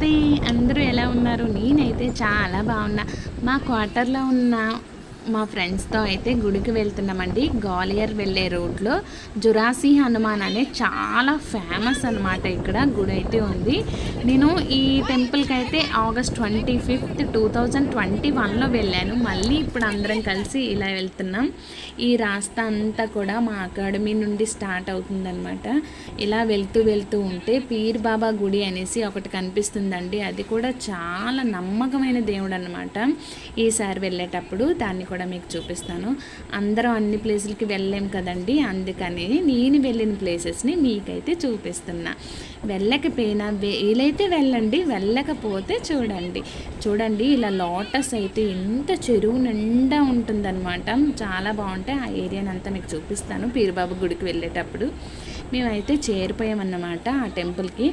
నమస్తే అందరూ ఎలా ఉన్నారు? నేనైతే చాలా బాగున్నా. మా క్వార్టర్లో ఉన్న మా ఫ్రెండ్స్తో అయితే గుడికి వెళ్తున్నామండి. గ్వాలియర్ వెళ్ళే రోడ్లో జురాసి హనుమాన్ అనే చాలా ఫేమస్ అనమాట ఇక్కడ గుడి అయితే ఉంది. నేను ఈ టెంపుల్కి అయితే August twenty fifth two thousand twenty వన్లో వెళ్ళాను. మళ్ళీ ఇప్పుడు అందరం కలిసి ఇలా వెళ్తున్నాం. ఈ రాస్తా అంతా కూడా మా అకాడమీ నుండి స్టార్ట్ అవుతుందన్నమాట. ఇలా వెళ్తూ వెళ్తూ ఉంటే పీర్ బాబా గుడి అనేసి ఒకటి కనిపిస్తుందండి. అది కూడా చాలా నమ్మకమైన దేవుడు అనమాట ఈసారి వెళ్ళేటప్పుడు దాన్ని కూడా మీకు చూపిస్తాను. అందరం అన్ని ప్లేసులకి వెళ్ళలేం కదండి. అందుకని నేను వెళ్ళిన ప్లేసెస్ని మీకైతే చూపిస్తున్నా. వెళ్ళకపోయినా వీలైతే వెళ్ళండి వెళ్ళకపోతే చూడండి. చూడండి ఇలా లోటస్ అయితే ఎంత చెరువు నిండా ఉంటుందన్నమాట. చాలా బాగుంటాయి. ఆ ఏరియాని అంతా మీకు చూపిస్తాను పీరుబాబు గుడికి వెళ్ళేటప్పుడు. మేమైతే చేరిపోయామన్నమాట ఆ టెంపుల్కి.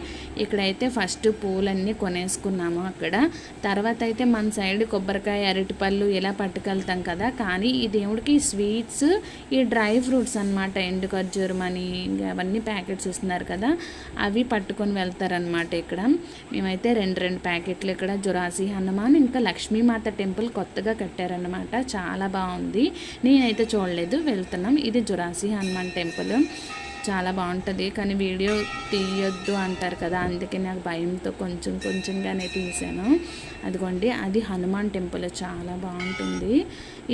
ఇక్కడైతే ఫస్ట్ పూలన్నీ కొనేసుకున్నాము అక్కడ. తర్వాత అయితే మన సైడ్ కొబ్బరికాయ అరటిపళ్ళు ఇలా పట్టుకెళ్తాం కదా. కానీ ఈ దేవుడికి స్వీట్స్ ఈ డ్రై ఫ్రూట్స్ అనమాట ఎండు ఖర్జూరం అని అవన్నీ ప్యాకెట్స్ ఇస్తున్నారు కదా. అవి పట్టుకొని వెళ్తారనమాట ఇక్కడ. మేమైతే రెండు రెండు ప్యాకెట్లు ఇక్కడ జురాసి హనుమాన్ ఇంకా లక్ష్మీమాత టెంపుల్ కొత్తగా కట్టారనమాట చాలా బాగుంది. నేనైతే చూడలేదు వెళ్తున్నాం. ఇది జురాసి హనుమాన్ టెంపుల్. చాలా బాగుంటుంది కానీ వీడియో తీయొద్దు అంటారు కదా అందుకే నాకు భయంతో కొంచెం కొంచెంగానే తీసాను. అదిగోండి అది హనుమాన్ టెంపుల్ చాలా బాగుంటుంది.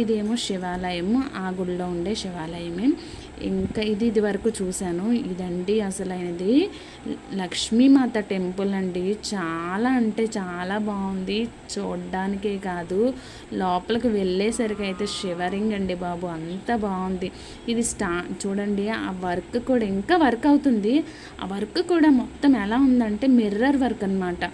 ఇదేమో శివాలయం ఆ గుడిలో ఉండే శివాలయమే. ఇంకా ఇది ఇది వరకు చూశాను ఇదండి అసలైనది. లక్ష్మీమాత టెంపుల్ అండి చాలా అంటే చాలా బాగుంది చూడ్డానికే కాదు. లోపలికి వెళ్ళేసరికి అయితే షివరింగ్ అండి బాబు అంత బాగుంది. ఇది స్టా చూడండి ఆ వర్క్ కూడా ఇంకా వర్క్ అవుతుంది. ఆ వర్క్ కూడా మొత్తం ఎలా ఉందంటే మిర్రర్ వర్క్ అనమాట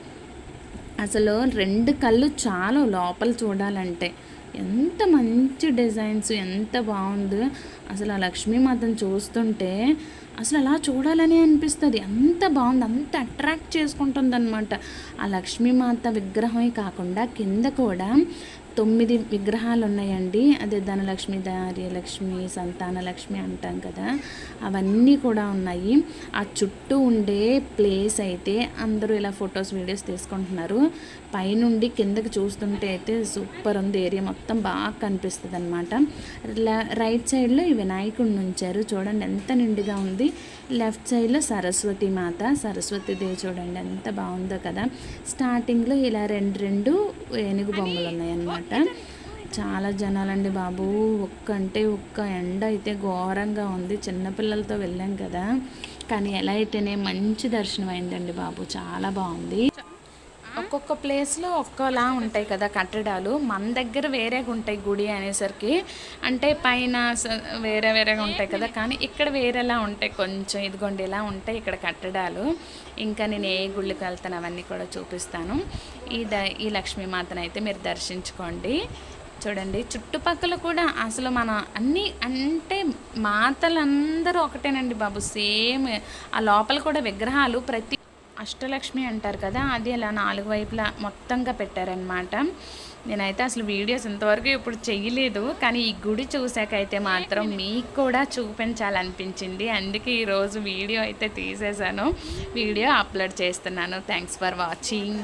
అసలు రెండు కళ్ళు చాలా లోపల చూడాలంటే. ఎంత మంచి డిజైన్స్ ఎంత బాగుందో. అసలు ఆ లక్ష్మీమాతను చూస్తుంటే అసలు అలా చూడాలని అనిపిస్తుంది. అంత బాగుంది. అంత అట్రాక్ట్ చేసుకుంటుంది అనమాట ఆ లక్ష్మీమాత విగ్రహమే కాకుండా కింద కూడా తొమ్మిది విగ్రహాలు ఉన్నాయండి అదే ధనలక్ష్మి దార్యలక్ష్మి సంతాన లక్ష్మి అంటాం కదా. అవన్నీ కూడా ఉన్నాయి. ఆ చుట్టూ ఉండే ప్లేస్ అయితే అందరూ ఇలా ఫొటోస్ వీడియోస్ తీసుకుంటున్నారు. పైనుండి కిందకి చూస్తుంటే అయితే సూపర్ ఉంది. ఏరియా మొత్తం బాగా కనిపిస్తుంది అనమాట రైట్ సైడ్లో ఈ వినాయకుడిని ఉంచారు. చూడండి ఎంత నిండుగా ఉంది. లెఫ్ట్ సైడ్లో సరస్వతి మాత. సరస్వతి దేవి చూడండి ఎంత బాగుందో కదా. స్టార్టింగ్లో ఇలా రెండు రెండు ఏనుగు బొమ్మలు ఉన్నాయన్నమాట చాలా జనాలండి బాబు. ఒక్క అంటే ఒక్క ఎండ అయితే ఘోరంగా ఉంది. చిన్నపిల్లలతో వెళ్ళాం కదా. కానీ ఎలా అయితేనే మంచి దర్శనం అయిందండి బాబు. చాలా బాగుంది. ఒక్కొక్క ప్లేస్లో ఒక్కోలా ఉంటాయి కదా కట్టడాలు. మన దగ్గర వేరేగా ఉంటాయి గుడి అనేసరికి. అంటే పైన స- వేరే వేరేగా ఉంటాయి కదా. కానీ ఇక్కడ వేరేలా ఉంటాయి. కొంచెం ఇదిగోండి ఇలా ఉంటాయి ఇక్కడ కట్టడాలు. ఇంకా నేను ఏ గుళ్ళకి వెళ్తాను అవన్నీ కూడా చూపిస్తాను. ఈ ద ఈ లక్ష్మీమాతను అయితే మీరు దర్శించుకోండి. చూడండి చుట్టుపక్కల కూడా అసలు మన అన్నీ అంటే మాతలందరూ ఒకటేనండి బాబు. సేమ్ ఆ లోపల కూడా విగ్రహాలు ప్రతి అష్టలక్ష్మి అంటారు కదా అది అలా నాలుగు వైపులా మొత్తంగా పెట్టారనమాట నేనైతే అసలు వీడియోస్ ఇంతవరకు ఇప్పుడు చెయ్యలేదు కానీ ఈ గుడి చూసాకైతే మాత్రం మీకు కూడా చూపించాలనిపించింది. అందుకే ఈరోజు వీడియో అయితే తీసేశాను. వీడియో అప్లోడ్ చేస్తున్నాను. Thanks for watching